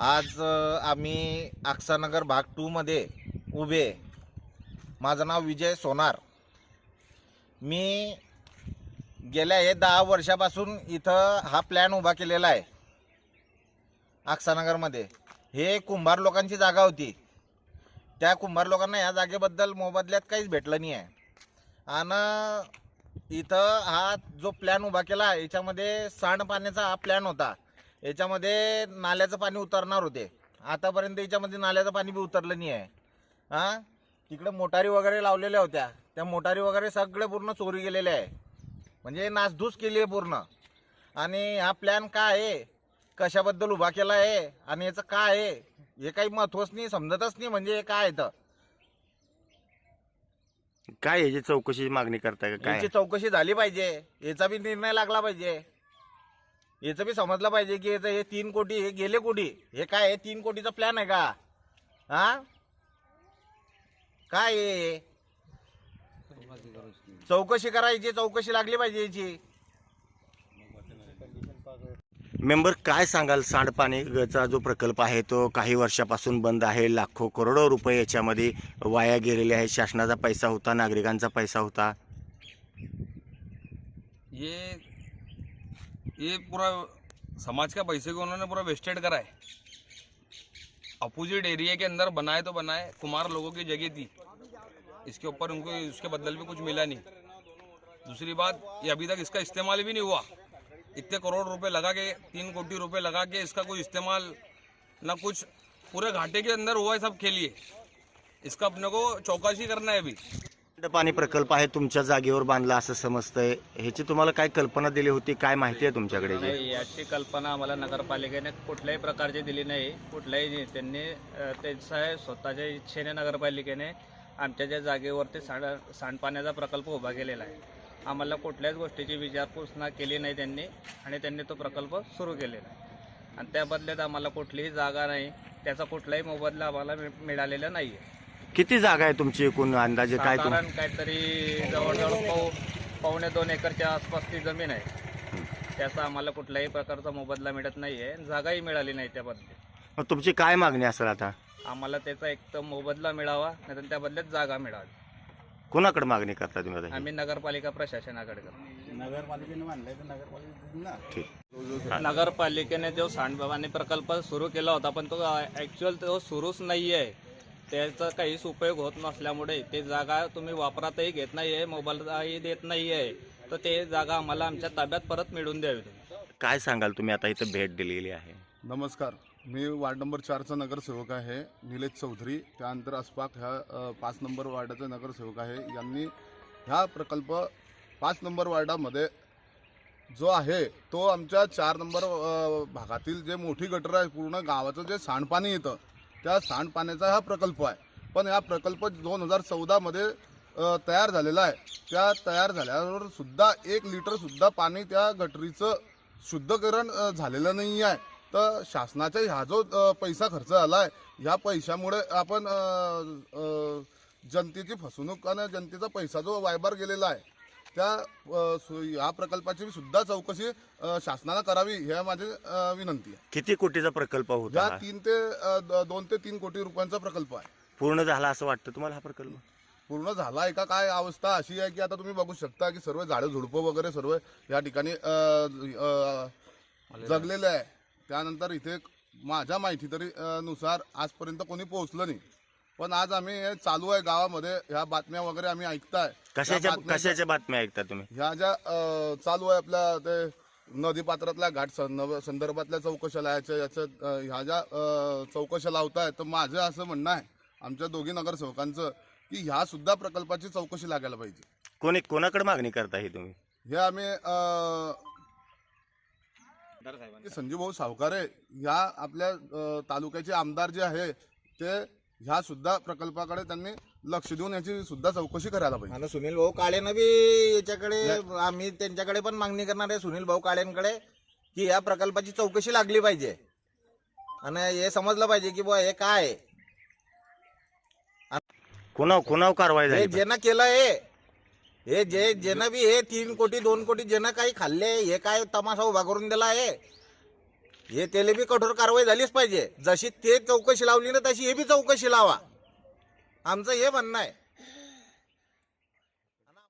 आज आम्ही अक्सानगर भाग टूमध्ये उभे. माझं नाव विजय सोनार. मी गेल्या हे दहा वर्षापासून इथं हा प्लॅन उभा केलेला आहे. अक्सानगरमध्ये. हे कुंभार लोकांची जागा होती. त्या कुंभार लोकांना या जागेबद्दल मोबदल्यात काहीच भेटलं नाही आहे आणि इथं हा जो प्लॅन उभा केला याच्यामध्ये सांडपाण्याचा हा प्लॅन होता. याच्यामध्ये नाल्याचं पाणी उतरणार होते. आतापर्यंत याच्यामध्ये नाल्याचं पाणी बी उतरलं नाही आहे. हां? तिकडे मोटारी वगैरे लावलेल्या होत्या. त्या मोटारी वगैरे सगळे पूर्ण चोरी गेलेले आहे. म्हणजे नासधूस केली आहे पूर्ण. आणि हा प्लॅन काय आहे? कशाबद्दल उभा केला आहे? आणि याचं काय आहे? हे काही महत्वच नाही समजतच नाही म्हणजे हे काय येतं काय याची चौकशी मागणी करताय का? काय? याची चौकशी झाली पाहिजे. याचा बी निर्णय लागला पाहिजे. याचं बी समजलं पाहिजे की याचं हे तीन कोटी हे गेले कोटी. हे काय आहे? तीन कोटीचा प्लॅन आहे का? हा? काय हे? चौकशी करायची चौकशी लागली पाहिजे याची. मेंबर काय सांगाल? सांडपाणीचा जो प्रकल्प आहे तो काही वर्षापासून बंद आहे. लाखो करोडो रुपये याच्यामध्ये वाया गेलेले आहे. शासनाचा पैसा होता नागरिकांचा पैसा होता. ये ये पूरा समाज का पैसे को उन्होंने पूरा वेस्टेड करा है। अपोजिट एरिया के अंदर बनाए तो बनाए, कुमार लोगों की जगह थी। इसके ऊपर उनको, उसके बदल में कुछ मिला नहीं। दूसरी बात, ये अभी तक इसका इस्तेमाल भी नहीं हुआ। इतने करोड़ रुपए लगा के, तीन कोटी रुपए लगा के इसका कोई इस्तेमाल ना कुछ, पूरे घाटे के अंदर हुआ है सब खेलिए इसका अपने को चौकसी करना है अभी। पाणी प्रकल्प आहे तुमच्या जागेवर बांधला असं समजतंय. ह्याची तुम्हाला काय कल्पना दिली होती? काय माहिती आहे तुमच्याकडे जी? नाही याची कल्पना आम्हाला नगरपालिकेने कुठल्याही प्रकारची दिली नाही. कुठल्याही त्यांनी अ, त्यांच्या स्वतःच्या इच्छेने नगरपालिकेने आमच्या ज्या जागेवरती सांड सांडपाण्याचा प्रकल्प उभा केलेला आहे. आम्हाला कुठल्याच गोष्टीची विचारपूस ना केली नाही त्यांनी आणि त्यांनी तो प्रकल्प सुरू केलेला आहे. आणि त्या बदल्यात आम्हाला कुठलीही जागा नाही त्याचा कुठलाही मोबदला आम्हाला मि मिळालेला नाही आहे किती जागा आहे तुमची एकूण अंदाजे? काय तुम साधारण काहीतरी जवळजवळ पाऊ पावणे दोन एकरच्या आसपास ती जमीन आहे. त्याचा आम्हाला कुठल्याही प्रकारचा मोबदला मिळत नाही आहे जागाही मिळाली नाही त्याबद्दल. मग तुमची काय मागणी असेल आता? आम्हाला त्याचा एक तर मोबदला मिळावा नाही त्या बदल्यात जागा मिळावी. कोणाकडे मागणी करता तुम्ही आता ही? आम्ही नगरपालिका प्रशासनाकडे करतो. ठीक. नगरपालिकेने जो सांडपाणी प्रकल्प सुरू केला होता पण तो ॲक्च्युअल तो सुरूच नाही आहे त्याचा काहीच उपयोग होत नसल्यामुळे ते जागा तुम्ही वापरातही घेत नाही आहे मोबाईलही देत नाही आहे तर ते जागा आम्हाला आमच्या ताब्यात परत मिळवून द्यावी. तुम्ही काय सांगाल तुम्ही? आता इथं भेट दिलेली आहे. नमस्कार. मी वार्ड नंबर चारचा नगरसेवक आहे निलेश चौधरी. त्यानंतर अस्पाक ह्या पाच नंबर वार्डाचा नगरसेवक आहे. यांनी ह्या प्रकल्प पाच नंबर वार्डामध्ये जो आहे तो आमच्या चार नंबर अ, भागातील जे मोठी गटर आहे पूर्ण गावाचं जे सांडपाणी येतं त्या सांडपाण्याचा हा प्रकल्प आहे. पण हा प्रकल्प दोन हजार चौदामध्ये तयार झालेला आहे. त्या तयार झाल्यावर सुद्धा एक लिटरसुद्धा पाणी त्या गटरीचं शुद्धकरण झालेलं नाही आहे. तर शासनाचा ह्या जो पैसा खर्च झाला आहे ह्या पैशामुळे आपण जनतेची फसवणूक आणि जनतेचा पैसा जो वायबार गेलेला आहे त्या ह्या प्रकल्पाची सुद्धा चौकशी अ, शासनानं करावी ह्या माझी विनंती आहे. किती कोटीचा प्रकल्प होता हा? तीन ते अ, दोन ते तीन कोटी रुपयांचा प्रकल्प आहे. पूर्ण झाला असं वाटतं तुम्हाला हा प्रकल्प? पूर्ण झाला आहे का? काय अवस्था अशी आहे की आता तुम्ही बघू शकता की सर्व झाडं झुडपं वगैरे सर्व या ठिकाणी अ, अ, जगलेले आहे. त्यानंतर इथे माझ्या माहिती तरी अ, नुसार आजपर्यंत कोणी पोहोचलं नाही. पण आज आम्ही हे चालू आहे गावामध्ये. ह्या बातम्या वगैरे आम्ही ऐकताय. कशाच्या बातम्या- कशाच्या बातम्या ऐकता तुम्ही? ह्या ज्या अ, चालू आहे आपल्या ते नदीपात्रातल्या घाट सं- संदर्भातल्या चौकशा लावायच्या याच्या अ, ह्या ज्या अ, चौकशा लावताय तर माझं असं म्हणणं आहे आमच्या दोघी नगरसेवकांचं की ह्या सुद्धा प्रकल्पाची चौकशी लागायला पाहिजे. कोणी कोणाकडे मागणी करता ही तुम्ही? हे आम्ही अ, संजीव भाऊ सावकारे ह्या आपल्या अ, तालुक्याचे आमदार जे आहे ते ह्या सुद्धा प्रकल्पाकडे त्यांनी लक्ष देऊन याची सुद्धा चौकशी करायला पाहिजे. आणि सुनील भाऊ काळेनं बी याच्याकडे आम्ही त्यांच्याकडे पण मागणी करणार आहे सुनील भाऊ काळेंकडे की या प्रकल्पाची चौकशी लागली पाहिजे. आणि हे समजलं पाहिजे की बुवा हे काय आहे. कोणाव कोणाव कारवाई हे झाली ज्यानं केलं हे हे जे ज्यानं बी हे तीन कोटी दोन कोटी ज्यानं काही खाल्ले हे काय तमाशा उभा करून दिला आहे. हे त्याला बी कठोर कारवाई झालीच पाहिजे. जशी ते चौकशी लावली ना तशी हे बी चौकशी लावा. आमचं हे म्हणणं आहे.